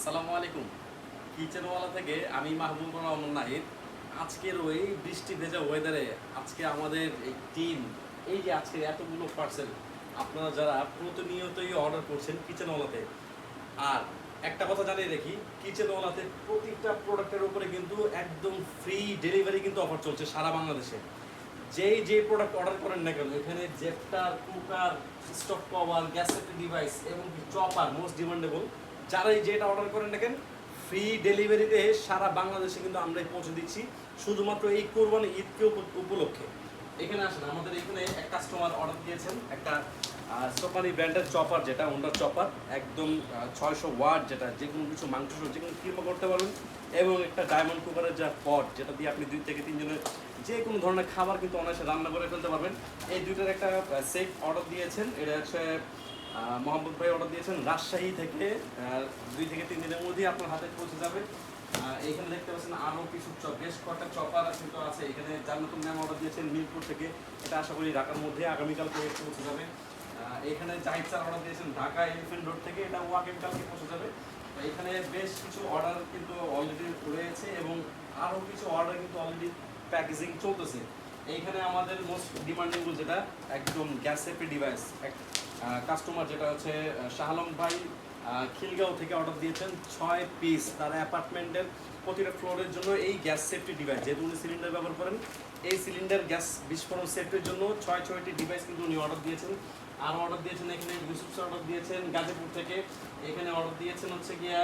আসসালামু আলাইকুম। কিচেনওয়ালা থেকে আমি মাহবুবুর রহমান নাহিদ। আজকের ওই বৃষ্টি ভেজা ওয়েদারে আজকে আমাদের এই টিম এই যে আজকের এতগুলো পার্সেল আপনারা যারা প্রতিনিয়তই অর্ডার করছেন কিচেনওয়ালাতে। আর একটা কথা জানিয়ে রাখি, কিচেনওয়ালাতে প্রতিটা প্রোডাক্টের উপরে কিন্তু একদম ফ্রি ডেলিভারি কিন্তু অফার চলছে সারা বাংলাদেশে। যেই যে প্রোডাক্ট অর্ডার করেন না কেন, এখানে Zepter cooker stock cover gas safety device এবং চপার মোস্ট ডিমান্ডেবল যারাই যেটা অর্ডার করেন দেখেন ফ্রি ডেলিভারিতে সারা বাংলাদেশে কিন্তু আমরাই পৌঁছে দিচ্ছি, শুধুমাত্র এই কোরবানি ঈদকে উপ- উপলক্ষে। এখানে আসেন, আমাদের এখানে এক কাস্টমার অর্ডার দিয়েছেন, একটা সোপানি ব্র্যান্ডের চপার যেটা ওনার চপার একদম ছয়শো ওয়াট যেটা যে কোনো কিছু মাংস যে কোনো কিমা করতে পারবেন, এবং একটা ডায়মন্ড কুকারের যা পট যেটা দিয়ে আপনি দুই থেকে তিনজনের যে কোনো ধরনের খাবার কিন্তু অনায়াসে রান্না করে ফেলতে পারবেন। এই দুইটার একটা সেট অর্ডার দিয়েছেন, এটা হচ্ছে মোহাম্মদ ভাই অর্ডার দিয়েছেন রাজশাহী থেকে দুই থেকে তিন দিনের মধ্যেই আপনার হাতে পৌঁছে যাবে। এখানে দেখতে পাচ্ছেন আরও কিছু চপ বেশ কয়েকটা চপার কিন্তু আছে। এখানে যার নতুন ম্যাম অর্ডার দিয়েছেন মিরপুর থেকে, এটা আশা করি ঢাকার মধ্যে আগামীকাল পৌঁছে যাবে। এখানে জাহিদ স্যার অর্ডার দিয়েছেন ঢাকা এলিফেন্ট রোড থেকে, এটা ও আগামীকালকে পৌঁছে যাবে। এখানে বেশ কিছু অর্ডার কিন্তু অলরেডি রয়েছে এবং আরও কিছু অর্ডার কিন্তু অলরেডি প্যাকেজিং চলতেছে। এইখানে আমাদের মোস্ট ডিমান্ডেবল যেটা একদম গ্যাস সেফটি ডিভাইস এক কাস্টমার যেটা হচ্ছে আহ, শাহ আলম ভাই খিলগাঁও থেকে অর্ডার দিয়েছেন ছয় পিস তার অ্যাপার্টমেন্টের প্রতিটা ফ্লোরের জন্য এই গ্যাস সেফটি ডিভাইস যেহেতু উনি সিলিন্ডার ব্যবহার করেন এই সিলিন্ডার গ্যাস বিস্ফোরণ সেফটির জন্য ছয় ছয়টি ডিভাইস কিন্তু উনি অর্ডার দিয়েছেন। আর অর্ডার দিয়েছেন এখানে ইউসুফ অর্ডার দিয়েছেন গাজীপুর থেকে। এখানে অর্ডার দিয়েছেন হচ্ছে গিয়া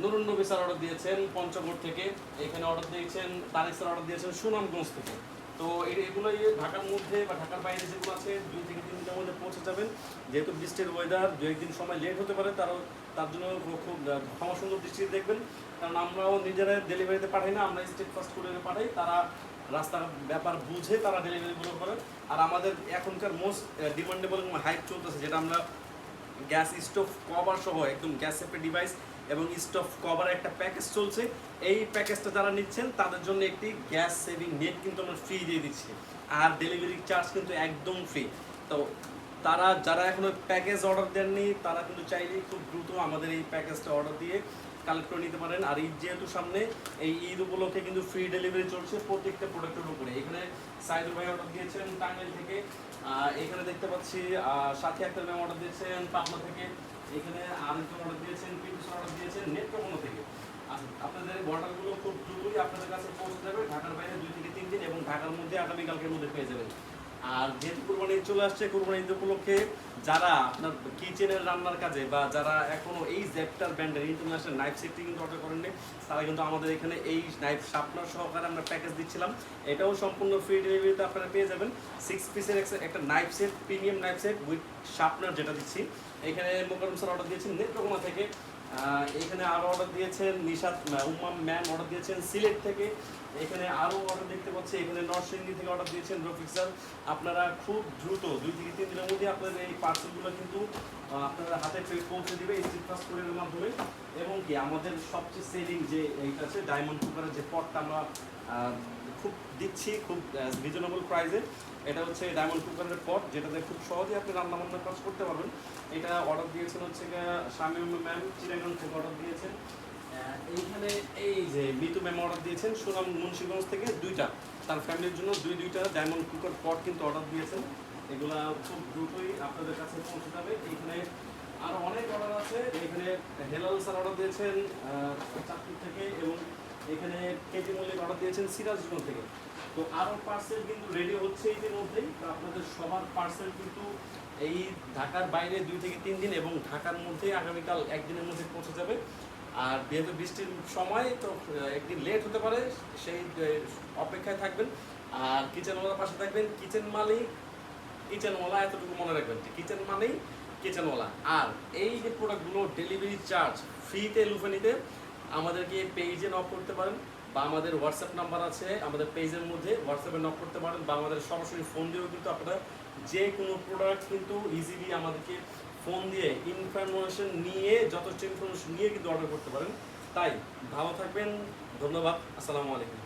নুরুন নবী স্যার অর্ডার দিয়েছেন পঞ্চগড় থেকে। এখানে অর্ডার দিয়েছেন, তারেক স্যার অর্ডার দিয়েছেন সুনামগঞ্জ থেকে। তো এই এগুলো ঢাকার মধ্যে বা ঢাকার বাইরে যেগুলো আছে, দুই থেকে তিন দিনের মধ্যে পৌঁছে যাবেন। যেহেতু বৃষ্টির ওয়েদার দু একদিন সময় লেট হতে পারে, তারও তার জন্য খুব ক্ষমা সুন্দর দৃষ্টিতে দেখবেন। কারণ আমরাও নিজেরা ডেলিভারিতে পাঠাই না আমরা স্টেট ফার্স্ট করে পাঠাই। তারা রাস্তার ব্যাপার বুঝে তারা ডেলিভারিগুলো করে। আর আমাদের এখনকার মোস্ট ডিমান্ডেবল হাইপ চলতেছে, যেটা আমরা গ্যাস স্টোভ কভার সহ একদম গ্যাস সেফটি ডিভাইস এবং স্টোভ কভার একটা প্যাকেজ চলছে। এই প্যাকেজটা যারা নিচ্ছেন, তাদের জন্য একটি গ্যাস সেভিং নেট কিন্তু আমরা ফ্রি দিয়ে দিচ্ছি। আর ডেলিভারি চার্জ কিন্তু একদম ফ্রি তো তারা যারা এখনও প্যাকেজ অর্ডার দেননি, তারা কিন্তু চাইলেই খুব দ্রুত আমাদের এই প্যাকেজটা অর্ডার দিয়ে কালেক্ট করে নিতে পারেন। আর ঈদ যেহেতু সামনে, এই ঈদ উপলক্ষে কিন্তু ফ্রি ডেলিভারি চলছে প্রত্যেকটা প্রোডাক্টের উপরে। এখানে সাইদুল ভাই অর্ডার দিয়েছেন টাঙ্গাইল থেকে। এখানে দেখতে পাচ্ছি সাথী আক্তার ম্যাম অর্ডার দিয়েছেন পাবনা থেকে। এখানে আরেকজন অর্ডার দিয়েছেন পিন্টু অর্ডার দিয়েছেন নেত্রকোনা থেকে। আচ্ছা, আপনাদের অর্ডারগুলো খুব দ্রুতই আপনাদের কাছে পৌঁছে যাবে। ঢাকার বাইরে দুই থেকে তিন দিন এবং ঢাকার মধ্যে আগামীকালকের মধ্যে পেয়ে যাবেন। আর যেহেতু কুরবানি চলে আসছে, কুরবানি ঈদ উপলক্ষে যারা আপনার কিচেনের রান্নার কাজে বা যারা এখনও এই জেপটার ব্র্যান্ডের ইন্টারন্যাশনাল নাইফ সেটটি কিন্তু অর্ডার করেননি, তারা কিন্তু আমাদের এখানে এই নাইফ শার্পনার সহকারে আমরা প্যাকেজ দিচ্ছিলাম। এটাও সম্পূর্ণ ফ্রি ডেলিভারিতে আপনারা পেয়ে যাবেন। সিক্স পিসের একটা knife set premium knife set with sharpener যেটা দিচ্ছি। এখানে মোকারম স্যার অর্ডার দিয়েছেন নেত্রকোনা থেকে। এখানে আরও অর্ডার দিয়েছেন নিশাদ উম্মাম ম্যাম অর্ডার দিয়েছেন সিলেট থেকে। এখানে আরও অর্ডার দেখতে পাচ্ছি, এখানে নরসিংদী থেকে অর্ডার দিয়েছেন রফিক স্যার আপনারা খুব দ্রুত দুই থেকে তিন দিনের মধ্যে আপনাদের এই পার্সেলগুলো কিন্তু আপনারা হাতে পৌঁছে দিবে স্ট্রিট ফাস্ট কোরিয়ারের মাধ্যমে। এবং কি আমাদের সবচেয়ে সেলিং যে এইটা আছে ডায়মন্ড কুকারের যে পটটা আমরা খুব দিচ্ছি, খুব রিজনেবল প্রাইসে এটা হচ্ছে ডায়মন্ড কুকারের পট যেটাতে খুব সহজেই আপনি রান্না বান্নার কাজ করতে পারবেন। এটা অর্ডার দিয়েছেন হচ্ছে শামিম ম্যাম চিরাগঞ্জ থেকে অর্ডার দিয়েছেন। এইখানে এই যে মিতু ম্যাম অর্ডার দিয়েছেন, সুনাম মুন্সিগঞ্জ থেকে দুইটা। তার ফ্যামিলির জন্য দুই দুইটা ডায়মন্ড কুকার পট কিন্তু অর্ডার দিয়েছেন। এগুলা খুব দ্রুতই আপনাদের কাছে পৌঁছে যাবে। এইখানে আরও অনেক অর্ডার আছে। এখানে হেলাল স্যার অর্ডার দিয়েছেন চাঁদপুর থেকে এবং এখানে কেজি মল্লিক অর্ডার দিয়েছেন সিরাজগঞ্জ থেকে। তো আরও পার্সেল কিন্তু রেডি হচ্ছে ইতিমধ্যেই তো আপনাদের সবার পার্সেল কিন্তু এই ঢাকার বাইরে দুই থেকে তিন দিন এবং ঢাকার মধ্যে আগামীকাল একদিনের মধ্যে পৌঁছে যাবে। আর যেহেতু বৃষ্টির সময়, তো একদিন লেট হতে পারে, সেই অপেক্ষায় থাকবেন। আর কিচেনওয়ালার পাশে থাকবেন কিচেন মালিক। কিচেনওয়ালা এতটুকু মনে রাখবেন যে কিচেন মানেই কিচেনওয়ালা আর এই যে প্রোডাক্টগুলো ডেলিভারি চার্জ ফ্রিতে লুফে নিতে আমাদেরকে পেজে নক করতে পারেন বা আমাদের হোয়াটসঅ্যাপ নাম্বার আছে, আমাদের পেজের মধ্যে হোয়াটসঅ্যাপে নক করতে পারেন বা আমাদের সরাসরি ফোন দিয়েও কিন্তু আপনারা যে কোনো প্রোডাক্ট কিন্তু ইজিলি আমাদেরকে ফোন দিয়ে ইনফরমেশন নিয়ে, যথেষ্ট ইনফরমেশন নিয়ে কিন্তু অর্ডার করতে পারেন। তাই ভালো থাকবেন, ধন্যবাদ, আসসালামু আলাইকুম।